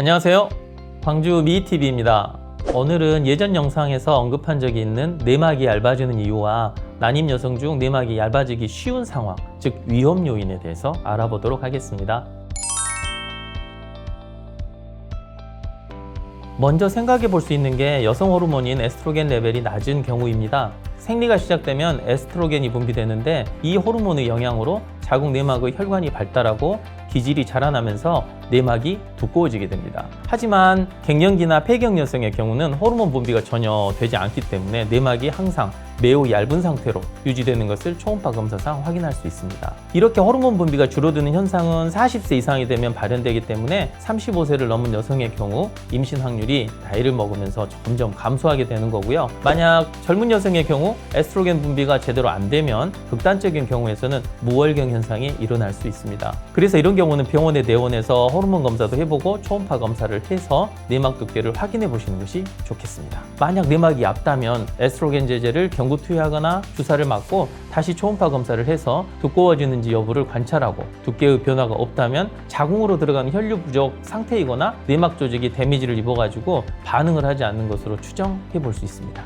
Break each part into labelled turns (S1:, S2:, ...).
S1: 안녕하세요. 광주 미이TV입니다. 오늘은 예전 영상에서 언급한 적이 있는 내막이 얇아지는 이유와 난임 여성 중 내막이 얇아지기 쉬운 상황, 즉 위험 요인에 대해서 알아보도록 하겠습니다. 먼저 생각해 볼 수 있는 게 여성 호르몬인 에스트로겐 레벨이 낮은 경우입니다. 생리가 시작되면 에스트로겐이 분비되는데 이 호르몬의 영향으로 자궁 내막의 혈관이 발달하고 기질이 자라나면서 내막이 두꺼워지게 됩니다. 하지만 갱년기나 폐경 여성의 경우는 호르몬 분비가 전혀 되지 않기 때문에 내막이 항상 매우 얇은 상태로 유지되는 것을 초음파 검사상 확인할 수 있습니다. 이렇게 호르몬 분비가 줄어드는 현상은 40세 이상이 되면 발현되기 때문에 35세를 넘은 여성의 경우 임신 확률이 나이를 먹으면서 점점 감소하게 되는 거고요. 만약 젊은 여성의 경우 에스트로겐 분비가 제대로 안 되면 극단적인 경우에서는 무월경 현상이 일어날 수 있습니다. 그래서 이런 경우는 병원에 내원해서 호르몬 검사도 해보고 초음파 검사를 해서 내막 두께를 확인해 보시는 것이 좋겠습니다. 만약 내막이 얇다면 에스트로겐 제제를 경구 투여하거나 주사를 맞고 다시 초음파 검사를 해서 두꺼워지는지 여부를 관찰하고 두께의 변화가 없다면 자궁으로 들어가는 혈류 부족 상태이거나 내막 조직이 데미지를 입어가지고 반응을 하지 않는 것으로 추정해 볼 수 있습니다.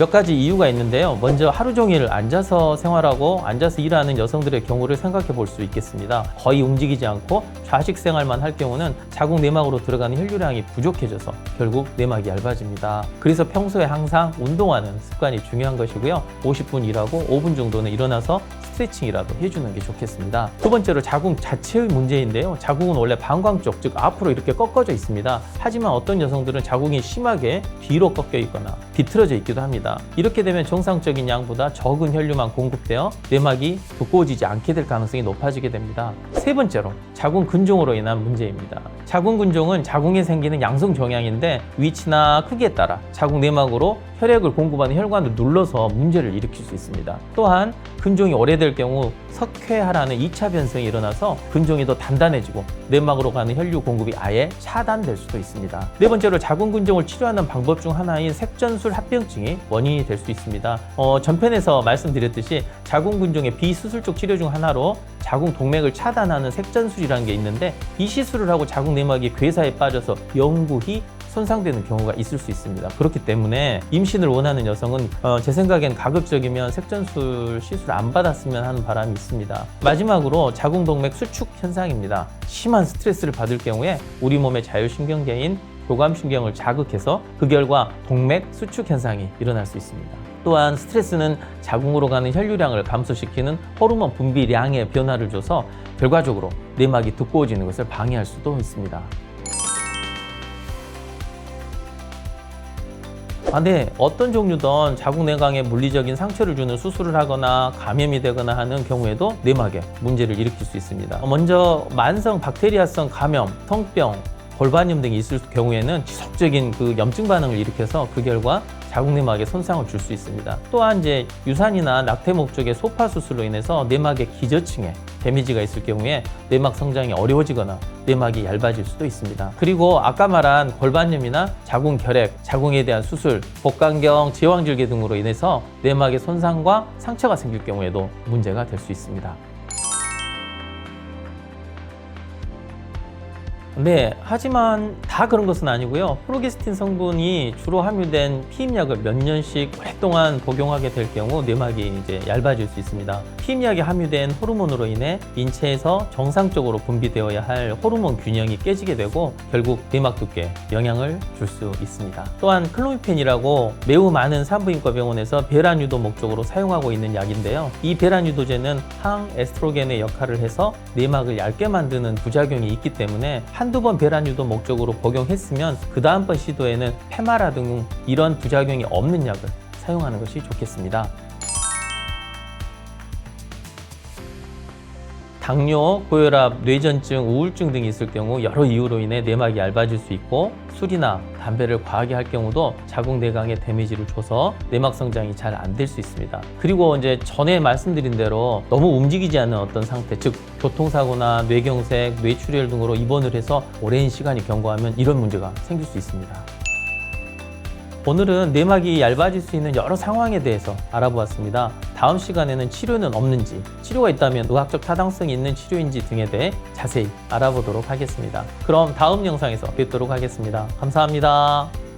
S1: 몇 가지 이유가 있는데요. 먼저 하루 종일 앉아서 생활하고 앉아서 일하는 여성들의 경우를 생각해 볼 수 있겠습니다. 거의 움직이지 않고 좌식 생활만 할 경우는 자궁 내막으로 들어가는 혈류량이 부족해져서 결국 내막이 얇아집니다. 그래서 평소에 항상 운동하는 습관이 중요한 것이고요. 50분 일하고 5분 정도는 일어나서 스트레칭이라도 해주는 게 좋겠습니다. 두 번째로 자궁 자체의 문제인데요. 자궁은 원래 방광 쪽, 즉 앞으로 이렇게 꺾어져 있습니다. 하지만 어떤 여성들은 자궁이 심하게 뒤로 꺾여 있거나 비틀어져 있기도 합니다. 이렇게 되면 정상적인 양보다 적은 혈류만 공급되어 내막이 두꺼워지지 않게 될 가능성이 높아지게 됩니다. 세 번째로 자궁 근종으로 인한 문제입니다. 자궁 근종은 자궁에 생기는 양성 종양인데 위치나 크기에 따라 자궁 내막으로 혈액을 공급하는 혈관을 눌러서 문제를 일으킬 수 있습니다. 또한 근종이 오래될 경우 석회화라는 2차 변성이 일어나서 근종이 더 단단해지고 내막으로 가는 혈류 공급이 아예 차단될 수도 있습니다. 네 번째로 자궁 근종을 치료하는 방법 중 하나인 색전술 합병증이 원인이 될 수 있습니다. 어, 전편에서 말씀드렸듯이 자궁 근종의 비수술적 치료 중 하나로 자궁 동맥을 차단하는 색전술이라는 게 있는데 이 시술을 하고 자궁 내막이 괴사에 빠져서 영구히 손상되는 경우가 있을 수 있습니다. 그렇기 때문에 임신을 원하는 여성은 어, 제 생각엔 가급적이면 색전술 시술 안 받았으면 하는 바람이 있습니다. 마지막으로 자궁동맥 수축 현상입니다. 심한 스트레스를 받을 경우에 우리 몸의 자율신경계인 교감신경을 자극해서 그 결과 동맥 수축 현상이 일어날 수 있습니다. 또한 스트레스는 자궁으로 가는 혈류량을 감소시키는 호르몬 분비량의 변화를 줘서 결과적으로 내막이 두꺼워지는 것을 방해할 수도 있습니다. 아, 네. 어떤 종류든 자궁 내강에 물리적인 상처를 주는 수술을 하거나 감염이 되거나 하는 경우에도 내막에 문제를 일으킬 수 있습니다. 먼저 만성 박테리아성 감염, 성병, 골반염 등이 있을 경우에는 지속적인 그 염증 반응을 일으켜서 그 결과 자궁 내막에 손상을 줄 수 있습니다. 또한 이제 유산이나 낙태 목적의 소파 수술로 인해서 내막의 기저층에 데미지가 있을 경우에 내막 성장이 어려워지거나 내막이 얇아질 수도 있습니다. 그리고 아까 말한 골반염이나 자궁 결핵, 자궁에 대한 수술, 복강경, 제왕절개 등으로 인해서 내막의 손상과 상처가 생길 경우에도 문제가 될 수 있습니다. 네, 하지만 다 그런 것은 아니고요. 프로게스틴 성분이 주로 함유된 피임약을 몇 년씩 오랫동안 복용하게 될 경우 내막이 이제 얇아질 수 있습니다. 피임약에 함유된 호르몬으로 인해 인체에서 정상적으로 분비되어야 할 호르몬 균형이 깨지게 되고 결국 내막 두께에 영향을 줄 수 있습니다. 또한 클로미펜이라고 매우 많은 산부인과 병원에서 배란 유도 목적으로 사용하고 있는 약인데요. 이 배란 유도제는 항 에스트로겐의 역할을 해서 내막을 얇게 만드는 부작용이 있기 때문에 한두 번 배란 유도 목적으로 복용했으면 그 다음번 시도에는 페마라 등 이런 부작용이 없는 약을 사용하는 것이 좋겠습니다. 당뇨, 고혈압, 뇌전증, 우울증 등이 있을 경우 여러 이유로 인해 내막이 얇아질 수 있고 술이나 담배를 과하게 할 경우도 자궁 내강에 데미지를 줘서 내막 성장이 잘 안 될 수 있습니다. 그리고 이제 전에 말씀드린 대로 너무 움직이지 않는 어떤 상태, 즉 교통사고나 뇌경색, 뇌출혈 등으로 입원을 해서 오랜 시간이 경과하면 이런 문제가 생길 수 있습니다. 오늘은 내막이 얇아질 수 있는 여러 상황에 대해서 알아보았습니다. 다음 시간에는 치료는 없는지, 치료가 있다면 의학적 타당성이 있는 치료인지 등에 대해 자세히 알아보도록 하겠습니다. 그럼 다음 영상에서 뵙도록 하겠습니다. 감사합니다.